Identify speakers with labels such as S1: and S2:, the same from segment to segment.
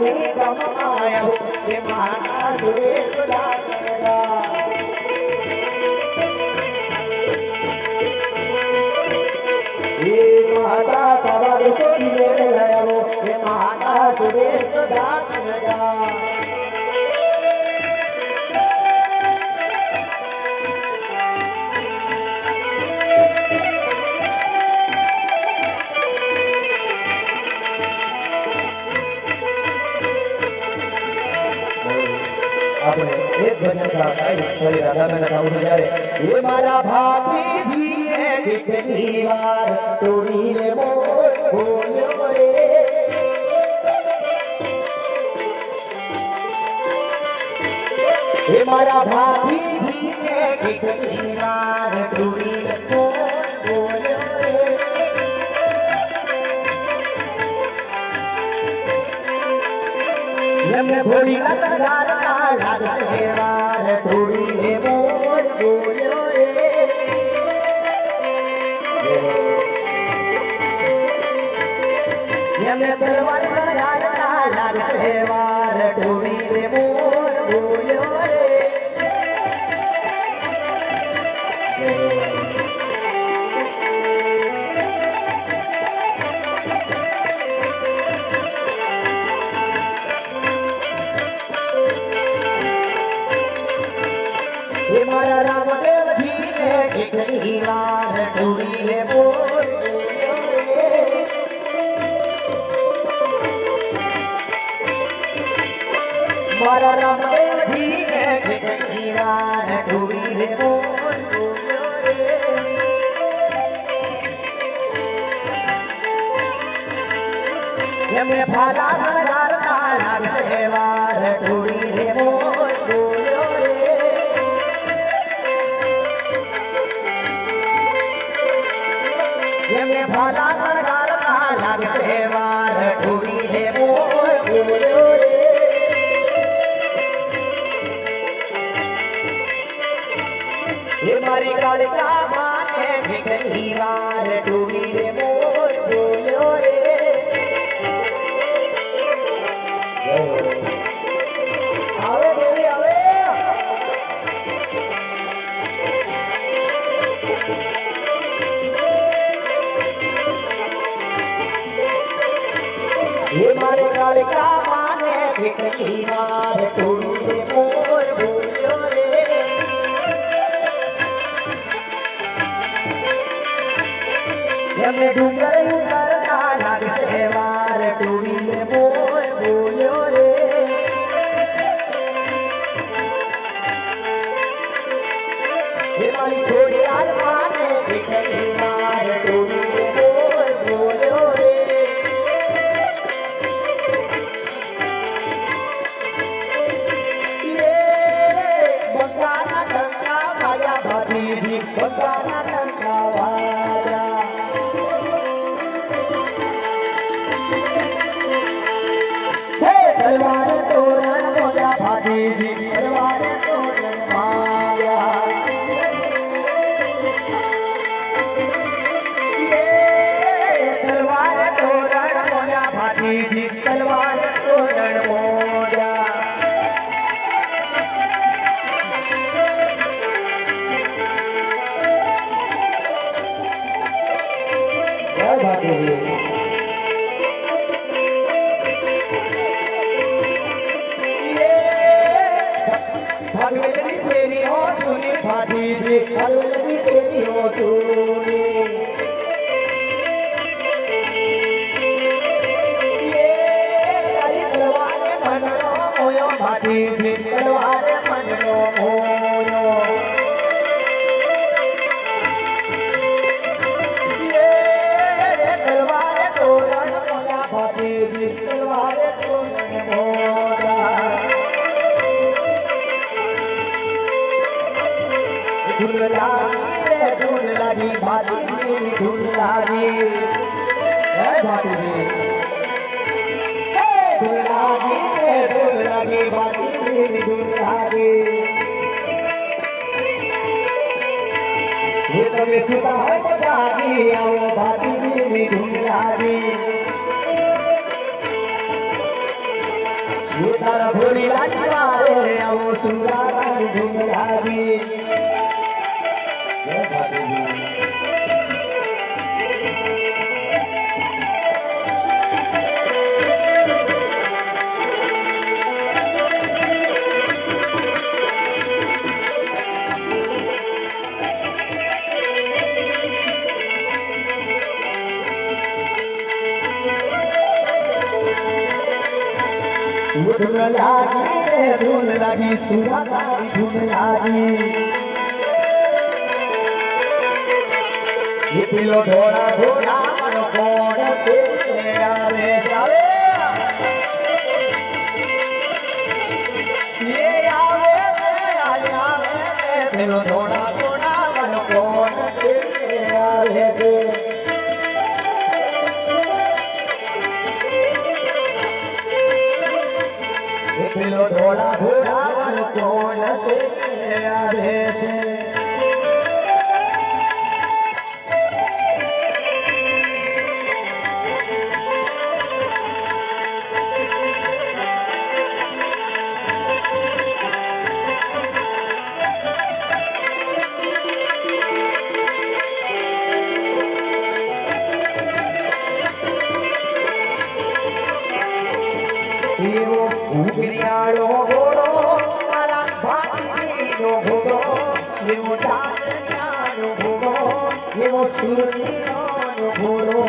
S1: લે ગમ આયો હે મારા દેવડા ગાતા ફરી રાધા મેના ગાવું જ્યારે એ મારા ભાતી ધીએ દીકરી વાર તોડી રે મોર બોલ્યો રે એ મારા ભાતી ધીએ દીકરી વાર તોડી રે મોર બોલ્યો રે એમને થોડી કતાર લાગ વાર થોડી હે મોર બોલ્યો રે એમને તલવાર હે મોર રામદેવજી ને દીકરી વાર થોડી હે મોર રામદેવજી ને દીકરી વાર બોલ્યો રે. એમને ફાલા સરગાર લાગે વાર થોડી હે એમને ફાલા સરગાર લાગે વાર થોડી હે મોર બોલ્યો રે. હે મોર એમને ડુંગર ના લાગે વાર ટોળી મોર બોલ્યો રે હે મારી થોડી ભાભીજી તલવાર તોરણ મોજા જય ભાભીજી ભગવતી તેરી હો તુની તેરી હો તુની ભાભીજી તલવારે મનનો મોયો તલવારે તોરણ મોયા હે ધૂલાજી ભાતીજી ધૂલાજી હે તમે સુતા હોય તો જાગી આવો લાગી. ધૂન લાગી ঝুগড়িয়াড়ো বড়ো তারা ভাতি নো ভোগো নিউ জানো ভোগো নিউ সুরতি নো ভোগো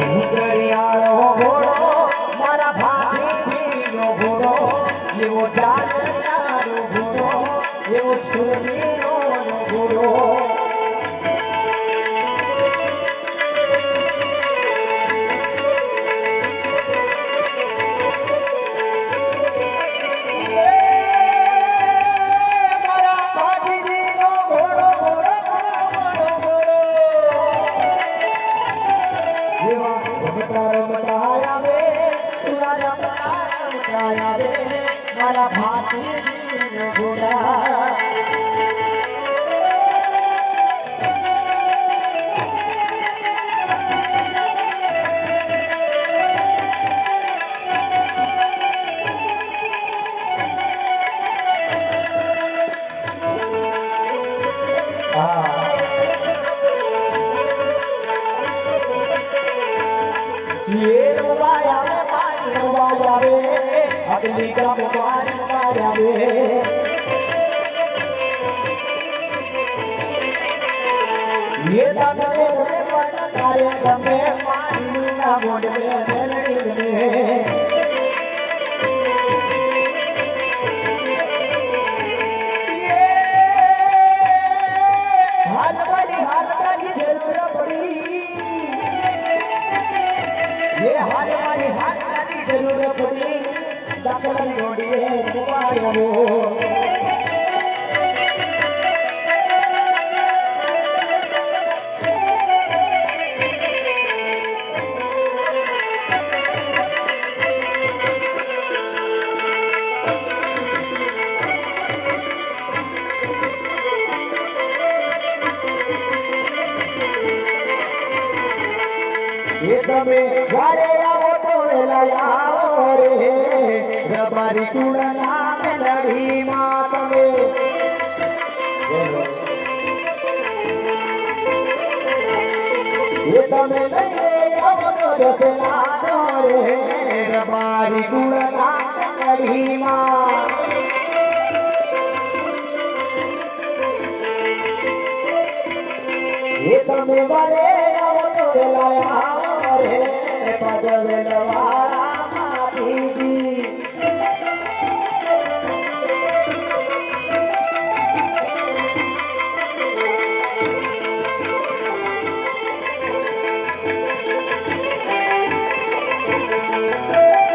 S1: ঝুগড়িয়াড়ো বড়ো মারা ভাতি নো ভোগো নিউ জানো ভোগো নিউ সুরতি নো ভোগো अगली का पानी वाया હે દાદા રે પાણી ના ગોડવે તમે વારે આવો તો આવો રે. રબારી ચૂડના મેલડીમાં તમે. એ તમે લઈને આવો તો રસલા રે. રબારી ચૂડના મેલડીમાં. એ તમે વારે આવો તો વેલા ಜಗದ